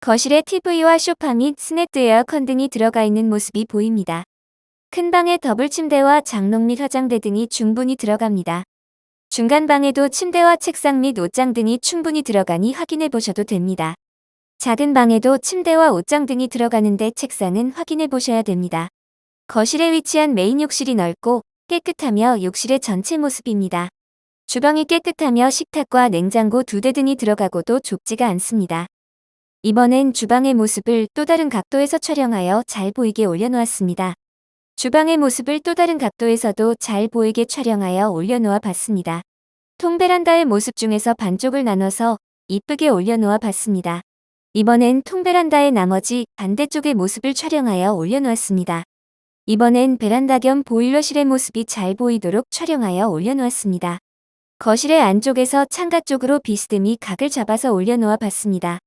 거실에 TV와 소파 및 스냅드 에어컨 등이 들어가 있는 모습이 보입니다. 큰 방에 더블 침대와 장롱 및 화장대 등이 충분히 들어갑니다. 중간 방에도 침대와 책상 및 옷장 등이 충분히 들어가니 확인해 보셔도 됩니다. 작은 방에도 침대와 옷장 등이 들어가는데 책상은 확인해 보셔야 됩니다. 거실에 위치한 메인 욕실이 넓고 깨끗하며 욕실의 전체 모습입니다. 주방이 깨끗하며 식탁과 냉장고 두 대 등이 들어가고도 좁지가 않습니다. 이번엔 주방의 모습을 또 다른 각도에서 촬영하여 잘 보이게 올려놓았습니다. 주방의 모습을 또 다른 각도에서도 잘 보이게 촬영하여 올려놓아 봤습니다. 통베란다의 모습 중에서 반쪽을 나눠서 이쁘게 올려놓아 봤습니다. 이번엔 통베란다의 나머지 반대쪽의 모습을 촬영하여 올려놓았습니다. 이번엔 베란다 겸 보일러실의 모습이 잘 보이도록 촬영하여 올려놓았습니다. 거실의 안쪽에서 창가 쪽으로 비스듬히 각을 잡아서 올려놓아 봤습니다.